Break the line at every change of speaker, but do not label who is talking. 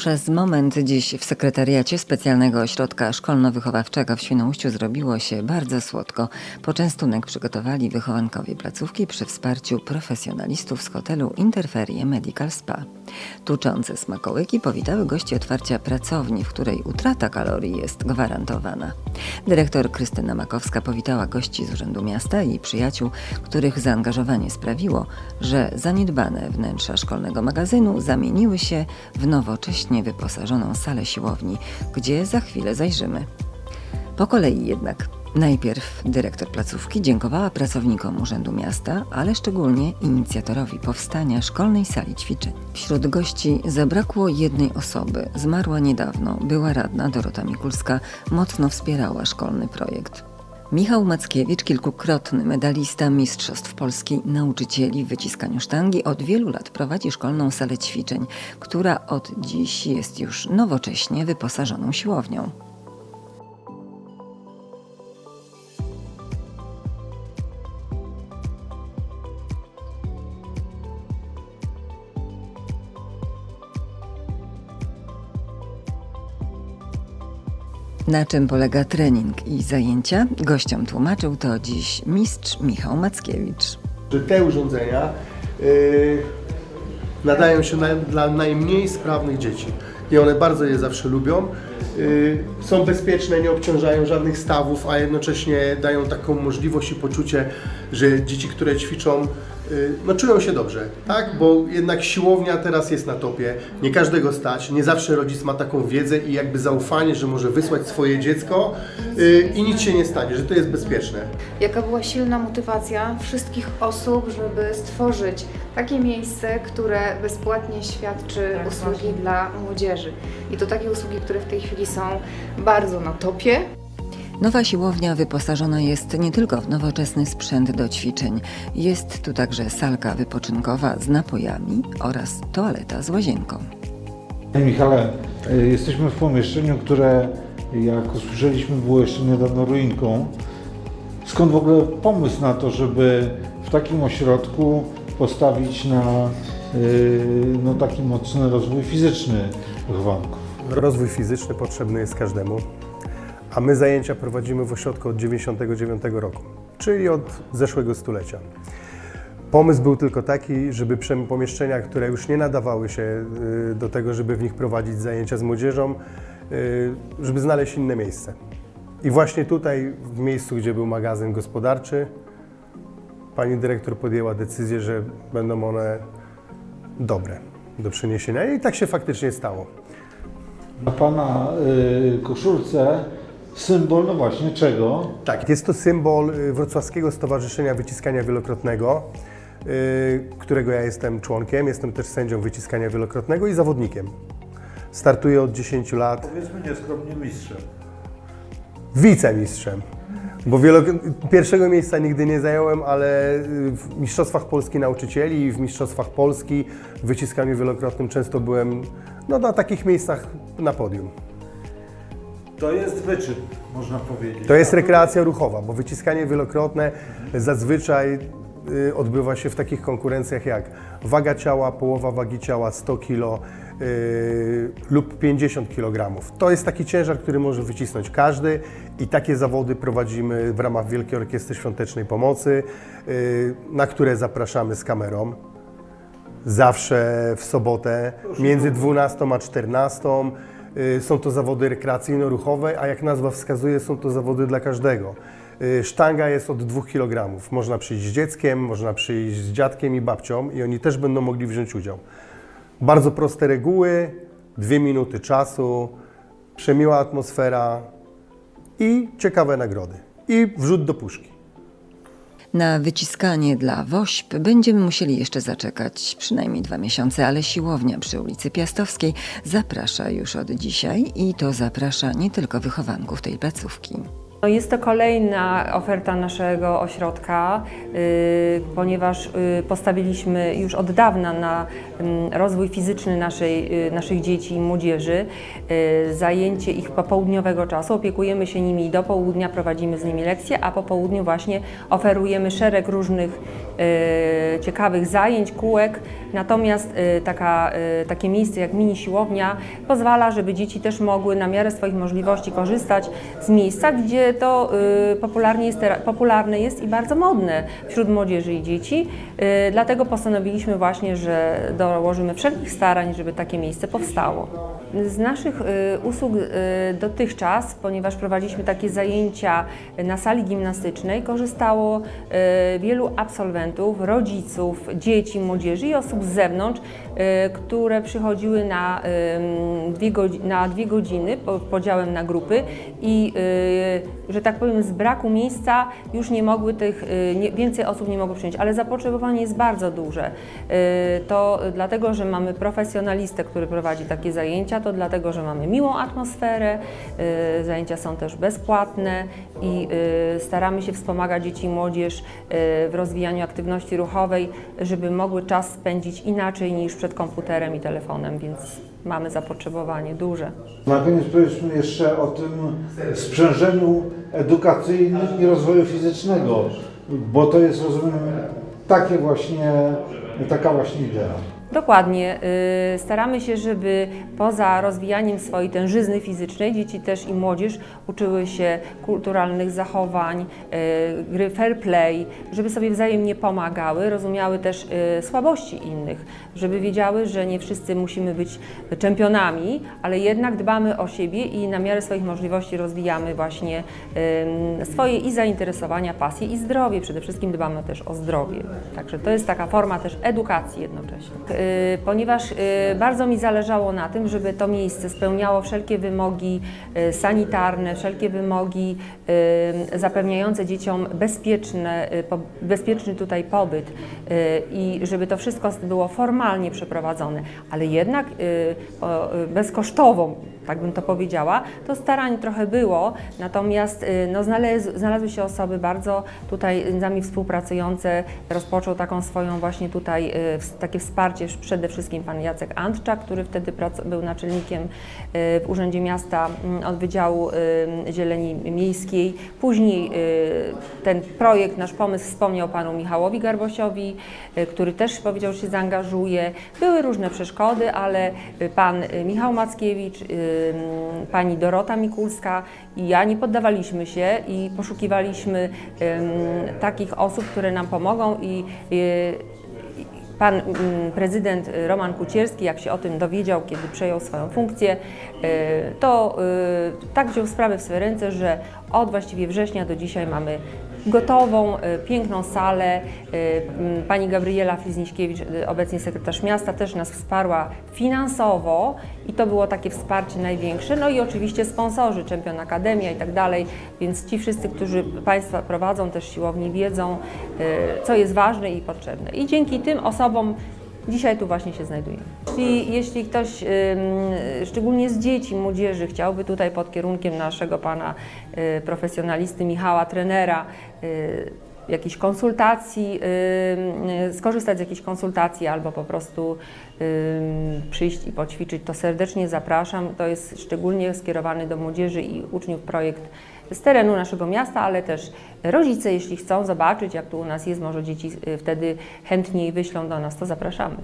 Przez moment dziś w sekretariacie Specjalnego Ośrodka Szkolno-Wychowawczego w Świnoujściu zrobiło się bardzo słodko. Poczęstunek przygotowali wychowankowie placówki przy wsparciu profesjonalistów z hotelu Interferie Medical Spa. Tuczące smakołyki powitały gości otwarcia pracowni, w której utrata kalorii jest gwarantowana. Dyrektor Krystyna Makowska powitała gości z Urzędu Miasta i przyjaciół, których zaangażowanie sprawiło, że zaniedbane wnętrza szkolnego magazynu zamieniły się w nowocześnie wyposażoną salę siłowni, gdzie za chwilę zajrzymy. Po kolei jednak. Najpierw dyrektor placówki dziękowała pracownikom Urzędu Miasta, ale szczególnie inicjatorowi powstania szkolnej sali ćwiczeń. Wśród gości zabrakło jednej osoby. Zmarła niedawno, była radna Dorota Mikulska, mocno wspierała szkolny projekt. Michał Mackiewicz, kilkukrotny medalista Mistrzostw Polski nauczycieli w wyciskaniu sztangi, od wielu lat prowadzi szkolną salę ćwiczeń, która od dziś jest już nowocześnie wyposażoną siłownią. Na czym polega trening i zajęcia? Gościom tłumaczył to dziś mistrz Michał Mackiewicz.
że te urządzenia y, nadają się na, dla najmniej sprawnych dzieci i one bardzo je zawsze lubią. Y, są bezpieczne, nie obciążają żadnych stawów, a jednocześnie dają taką możliwość i poczucie, że dzieci, które ćwiczą, y, no czują się dobrze, tak? Bo jednak siłownia teraz jest na topie, nie każdego stać, nie zawsze rodzic ma taką wiedzę i jakby zaufanie, że może wysłać swoje dziecko y, i nic się nie stanie, że to jest bezpieczne.
Jaka była silna motywacja wszystkich osób, żeby stworzyć takie miejsce, które bezpłatnie świadczy usługi dla młodzieży. I to takie usługi, które w tej chwili są bardzo na topie.
Nowa siłownia wyposażona jest nie tylko w nowoczesny sprzęt do ćwiczeń. Jest tu także salka wypoczynkowa z napojami oraz toaleta z łazienką.
Panie Michale, y, jesteśmy w pomieszczeniu, które jak usłyszeliśmy było jeszcze niedawno ruinką. Skąd w ogóle pomysł na to, żeby w takim ośrodku postawić na y, no, taki mocny rozwój fizyczny wychowanków?
Rozwój fizyczny potrzebny jest każdemu, a my zajęcia prowadzimy w ośrodku od 1999 roku, czyli od zeszłego stulecia. Pomysł był tylko taki, żeby pomieszczenia, które już nie nadawały się y, do tego, żeby w nich prowadzić zajęcia z młodzieżą, y, żeby znaleźć inne miejsce. I właśnie tutaj, w miejscu, gdzie był magazyn gospodarczy, pani dyrektor podjęła decyzję, że będą one dobre do przeniesienia i tak się faktycznie stało.
Na Pana y, koszulce symbol, no właśnie, czego?
Tak, jest to symbol y, Wrocławskiego Stowarzyszenia Wyciskania Wielokrotnego, y, którego ja jestem członkiem. Jestem też sędzią wyciskania wielokrotnego i zawodnikiem. Startuję od 10 lat,
Powiedzmy nieskromnie mistrzem.
wicemistrzem. Bo wielo- pierwszego miejsca nigdy nie zająłem, ale y, w Mistrzostwach Polski Nauczycieli i w Mistrzostwach Polski w wyciskaniu wielokrotnym często byłem no, na takich miejscach na podium.
To jest wyczyn, można powiedzieć.
To jest rekreacja ruchowa, bo wyciskanie wielokrotne zazwyczaj y, odbywa się w takich konkurencjach jak waga ciała, połowa wagi ciała 100 kg lub 50 kg. To jest taki ciężar, który może wycisnąć każdy i takie zawody prowadzimy w ramach Wielkiej Orkiestry Świątecznej Pomocy, y, na które zapraszamy z kamerą. Zawsze w sobotę między 12 a 14. Y, Są to zawody rekreacyjno-ruchowe, a jak nazwa wskazuje, są to zawody dla każdego. Y, Sztanga jest od 2 kg. Można przyjść z dzieckiem, można przyjść z dziadkiem i babcią i oni też będą mogli wziąć udział. Bardzo proste reguły, dwie minuty czasu, przemiła atmosfera i ciekawe nagrody. I wrzut do puszki.
Na wyciskanie dla WOŚP będziemy musieli jeszcze zaczekać przynajmniej dwa miesiące, ale siłownia przy ulicy Piastowskiej zaprasza już od dzisiaj i to zaprasza nie tylko wychowanków tej placówki.
No jest to kolejna oferta naszego ośrodka, y, ponieważ y, postawiliśmy już od dawna na mm, rozwój fizyczny naszej, y, naszych dzieci i młodzieży, zajęcie ich popołudniowego czasu. Opiekujemy się nimi do południa, prowadzimy z nimi lekcje, a po południu właśnie oferujemy szereg różnych ciekawych zajęć, kółek. Natomiast taka, takie miejsce jak mini siłownia pozwala, żeby dzieci też mogły na miarę swoich możliwości korzystać z miejsca, gdzie to e, popularnie jest, popularne jest i bardzo modne wśród młodzieży i dzieci. E, Dlatego postanowiliśmy właśnie, że dołożymy wszelkich starań, żeby takie miejsce powstało. Z naszych y, usług y, dotychczas, ponieważ prowadziliśmy takie zajęcia na sali gimnastycznej, korzystało y, wielu absolwentów, rodziców, dzieci, młodzieży i osób z zewnątrz, y, które przychodziły na, dwie, godzi- na dwie godziny po, podziałem na grupy i, y, że tak powiem, z braku miejsca już nie mogły tych, y, nie, więcej osób nie mogło przyjąć, ale zapotrzebowanie jest bardzo duże. Y, To dlatego, że mamy profesjonalistę, który prowadzi takie zajęcia, to dlatego, że mamy miłą atmosferę, y, zajęcia są też bezpłatne i staramy się wspomagać dzieci i młodzież w rozwijaniu aktywności ruchowej, żeby mogły czas spędzić inaczej niż przed komputerem i telefonem, więc mamy zapotrzebowanie duże.
Na koniec powiedzmy jeszcze o tym sprzężeniu edukacyjnym i rozwoju fizycznego, bo to jest, rozumiem, takie właśnie, taka właśnie idea.
Dokładnie. y, Staramy się, żeby poza rozwijaniem swojej tężyzny fizycznej, dzieci też i młodzież uczyły się kulturalnych zachowań, y, gry fair play, żeby sobie wzajemnie pomagały, rozumiały też y, słabości innych, żeby wiedziały, że nie wszyscy musimy być czempionami, ale jednak dbamy o siebie i na miarę swoich możliwości rozwijamy właśnie swoje i zainteresowania, pasje i zdrowie. Przede wszystkim dbamy też o zdrowie. Także to jest taka forma też edukacji jednocześnie. Yy, Ponieważ yy, bardzo mi zależało na tym, żeby to miejsce spełniało wszelkie wymogi yy, sanitarne, wszelkie wymogi zapewniające dzieciom bezpieczne, bezpieczny tutaj pobyt i żeby to wszystko było formalnie przeprowadzone, ale jednak bezkosztowo, tak bym to powiedziała, to starań trochę było, natomiast y, no, znalez, znalazły się osoby bardzo tutaj z nami współpracujące, rozpoczął taką swoją właśnie tutaj y, takie wsparcie przede wszystkim pan Jacek Antczak, który wtedy był naczelnikiem y, w Urzędzie Miasta mm, od Wydziału Zieleni Miejskiej. Później ten projekt, nasz pomysł wspomniał panu Michałowi Garbosiowi, który też powiedział, że się zaangażuje. Były różne przeszkody, ale pan Michał Mackiewicz, pani Dorota Mikulska i ja nie poddawaliśmy się i poszukiwaliśmy takich osób, które nam pomogą i y, Pan prezydent Roman Kucierski, jak się o tym dowiedział, kiedy przejął swoją funkcję, y, to y, tak wziął sprawę w swoje ręce, że od właściwie września do dzisiaj mamy gotową, y, piękną salę. Mm, Pani Gabriela Flizniśkiewicz, y, obecnie sekretarz miasta, też nas wsparła finansowo i to było takie wsparcie największe. No i oczywiście sponsorzy, Czempion Akademia i tak dalej, więc ci wszyscy, którzy Państwa prowadzą też siłowni wiedzą, co jest ważne i potrzebne. I dzięki tym osobom Dzisiaj tu właśnie się znajdujemy. Jeśli, jeśli ktoś, szczególnie z dzieci, młodzieży, chciałby tutaj pod kierunkiem naszego pana y, profesjonalisty Michała, trenera, y, jakiejś konsultacji, y, skorzystać z jakiejś konsultacji albo po prostu przyjść i poćwiczyć, to serdecznie zapraszam. To jest szczególnie skierowany do młodzieży i uczniów projekt z terenu naszego miasta, ale też rodzice, jeśli chcą zobaczyć, jak tu u nas jest, może dzieci y, wtedy chętniej wyślą do nas, to zapraszamy.